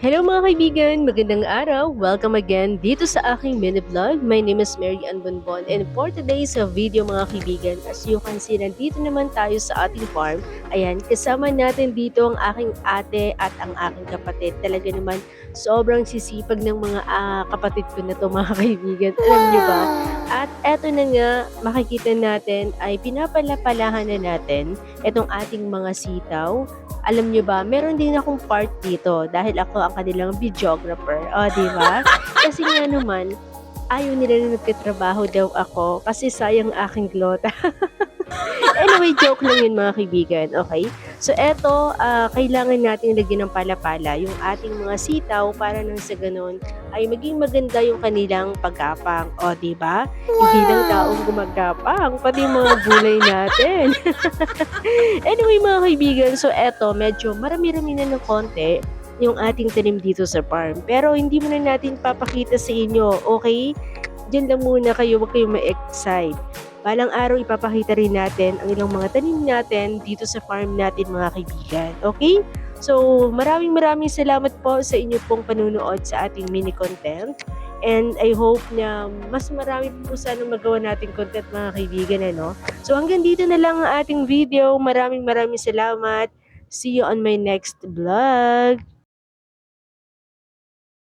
Hello mga kaibigan, magandang araw. Welcome again dito sa aking mini vlog. My name is Mary Ann Bonbon and for today's uh, video mga kaibigan, as you can see, nandito naman tayo sa ating farm. Ayan, kasama natin dito ang aking ate at ang aking kapatid. Talaga naman, sobrang sisipag ng mga ah, kapatid ko na to mga kaibigan. Alam niyo ba? At eto na nga, makikita natin ay pinapalapalahan na natin itong ating mga sitaw. Alam nyo ba, meron din akong part dito dahil ako ang kanilang videographer. O, di ba? Kasi nga naman, ayaw nila na nagtitrabaho daw ako kasi sayang aking glota. anyway, joke lang yun mga kaibigan, okay? So, eto, ah, kailangan natin lagyan ng palapala yung ating mga sitaw para nang sa ganun ay maging maganda yung kanilang paggapang. O, di ba? Hindi lang taong gumagapang, pati mga gulay natin. anyway, mga kaibigan, so eto, medyo marami-rami na ng konti yung ating tanim dito sa farm. Pero hindi mo na natin papakita sa inyo, okay? Diyan lang muna kayo, huwag kayong ma-excite. Balang araw ipapakita rin natin ang ilang mga tanim natin dito sa farm natin mga kaibigan. Okay? So, maraming maraming salamat po sa inyo pong panunood sa ating mini content. And I hope na mas marami po sana magawa nating content mga kaibigan. Ano? So hanggang dito na lang ang ating video. Maraming maraming salamat. See you on my next vlog.